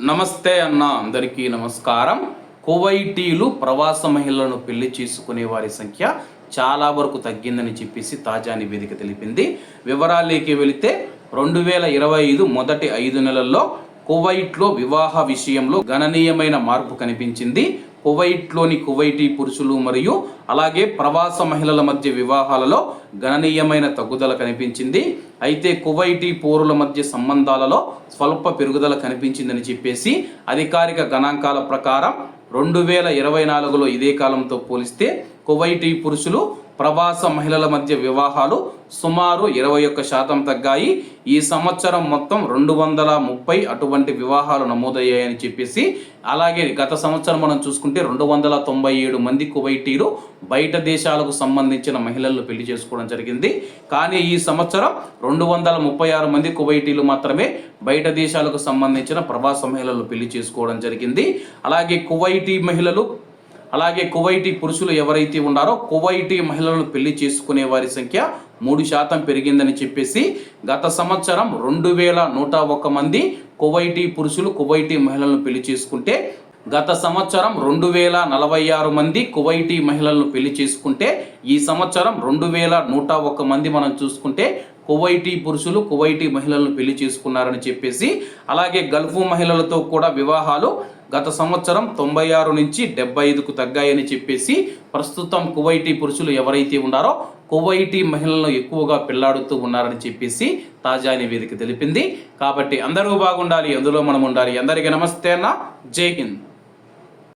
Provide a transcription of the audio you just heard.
నమస్తే అన్న అందరికీ నమస్కారం. కువైటీలు ప్రవాస మహిళలను పెళ్ళి చేసుకునే వారి సంఖ్య చాలా వరకు తగ్గిందని చెప్పేసి తాజా నివేదిక తెలిపింది. వివరాలేకి వెళితే రెండు వేల ఇరవై ఐదు మొదటి ఐదు నెలల్లో కువైట్లో వివాహ విషయంలో గణనీయమైన మార్పు కనిపించింది. కువైట్లోని కువైటీ పురుషులు మరియు అలాగే ప్రవాస మహిళల మధ్య వివాహాలలో గణనీయమైన తగ్గుదల కనిపించింది. అయితే కువైటీ పౌరుల మధ్య సంబంధాలలో స్వల్ప పెరుగుదల కనిపించిందని చెప్పేసి అధికారిక గణాంకాల ప్రకారం రెండు వేల ఇరవై నాలుగులో ఇదే కాలంతో పోలిస్తే కువైటీ పురుషులు ప్రవాస మహిళల మధ్య వివాహాలు సుమారు ఇరవై ఒక్క శాతం తగ్గాయి. ఈ సంవత్సరం మొత్తం రెండు వందల ముప్పై అటువంటి వివాహాలు నమోదయ్యాయని చెప్పేసి అలాగే గత సంవత్సరం మనం చూసుకుంటే రెండు వందల తొంభై ఏడు మంది కువైటీలు బయట దేశాలకు సంబంధించిన మహిళలను పెళ్ళి చేసుకోవడం జరిగింది. కానీ ఈ సంవత్సరం రెండు వందల ముప్పై ఆరు మంది కువైటీలు మాత్రమే బయట దేశాలకు సంబంధించిన ప్రవాస మహిళలు పెళ్ళి చేసుకోవడం జరిగింది. అలాగే కువైటీ మహిళలు అలాగే కువైటీ పురుషులు ఎవరైతే ఉన్నారో కువైటీ మహిళలను పెళ్ళి చేసుకునే వారి సంఖ్య మూడు శాతం పెరిగిందని చెప్పేసి గత సంవత్సరం రెండు వేల నూట ఒక్క మంది కువైటీ పురుషులు కువైటీ మహిళలను పెళ్ళి చేసుకుంటే గత సంవత్సరం రెండు వేల నలభై ఆరు మంది కువైటీ మహిళలను పెళ్ళి చేసుకుంటే ఈ సంవత్సరం రెండు వేల నూట ఒక్క మంది మనం చూసుకుంటే కువైటీ పురుషులు కువైటీ మహిళలను పెళ్ళి చేసుకున్నారని చెప్పేసి అలాగే గల్ఫ్ మహిళలతో కూడా వివాహాలు గత సంవత్సరం తొంభై ఆరు నుంచి డెబ్బై ఐదుకు తగ్గాయని చెప్పేసి ప్రస్తుతం కువైటీ పురుషులు ఎవరైతే ఉన్నారో కువైటీ మహిళలను ఎక్కువగా పెళ్ళాడుతూ ఉన్నారని చెప్పేసి తాజా నివేదిక తెలిపింది. కాబట్టి అందరూ బాగుండాలి అందులో మనం ఉండాలి. అందరికీ నమస్తే అన్న. జై హింద్.